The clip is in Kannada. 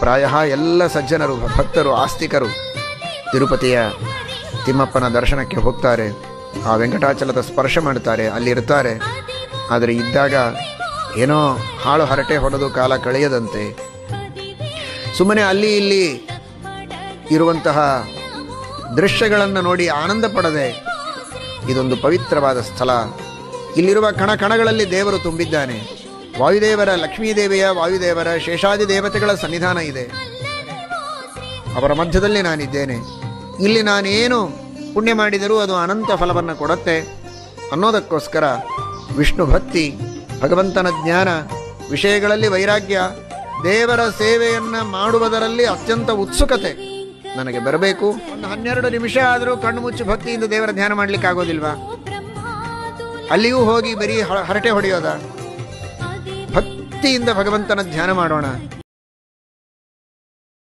ಪ್ರಾಯ ಎಲ್ಲ ಸಜ್ಜನರು, ಭಕ್ತರು, ಆಸ್ತಿಕರು ತಿರುಪತಿಯ ತಿಮ್ಮಪ್ಪನ ದರ್ಶನಕ್ಕೆ ಹೋಗ್ತಾರೆ. ಆ ವೆಂಕಟಾಚಲದ ಸ್ಪರ್ಶ ಮಾಡ್ತಾರೆ ಅಲ್ಲಿರ್ತಾರೆ ಆದರೆ ಇದ್ದಾಗ ಏನೋ ಹಾಳು ಹರಟೆ ಹೊಡೆದು ಕಾಲ ಕಳೆಯದಂತೆ. ಸುಮ್ಮನೆ ಅಲ್ಲಿ ಇಲ್ಲಿ ಇರುವಂತಹ ದೃಶ್ಯಗಳನ್ನು ನೋಡಿ ಆನಂದ ಪಡದೆ ಇದೊಂದು ಪವಿತ್ರವಾದ ಸ್ಥಳ. ಇಲ್ಲಿರುವ ಕಣ ಕಣಗಳಲ್ಲಿ ದೇವರು ತುಂಬಿದ್ದಾನೆ. ವಾಯುದೇವರ, ಲಕ್ಷ್ಮೀದೇವಿಯ ವಾಯುದೇವರ, ಶೇಷಾದಿ ದೇವತೆಗಳ ಸನ್ನಿಧಾನ ಇದೆ. ಅವರ ಮಧ್ಯದಲ್ಲಿ ನಾನಿದ್ದೇನೆ. ಇಲ್ಲಿ ನಾನೇನು ಪುಣ್ಯ ಮಾಡಿದರೂ ಅದು ಅನಂತ ಫಲವನ್ನು ಕೊಡುತ್ತೆ ಅನ್ನೋದಕ್ಕೋಸ್ಕರ ವಿಷ್ಣು ಭಕ್ತಿ, ಭಗವಂತನ ಜ್ಞಾನ, ವಿಷಯಗಳಲ್ಲಿ ವೈರಾಗ್ಯ, ದೇವರ ಸೇವೆಯನ್ನು ಮಾಡುವುದರಲ್ಲಿ ಅತ್ಯಂತ ಉತ್ಸುಕತೆ ನನಗೆ ಬರಬೇಕು. ಒಂದು ಹನ್ನೆರಡು ನಿಮಿಷ ಆದರೂ ಕಣ್ಣು ಮುಚ್ಚಿ ಭಕ್ತಿಯಿಂದ ದೇವರ ಧ್ಯಾನ ಮಾಡ್ಲಿಕ್ಕೆ ಆಗೋದಿಲ್ವಾ ಅಲ್ಲಿಯೂ ಹೋಗಿ ಬರೀ ಹರಟೆ ಹೊಡೆಯೋದ? ಭಕ್ತಿಯಿಂದ ಭಗವಂತನ ಧ್ಯಾನ ಮಾಡೋಣ.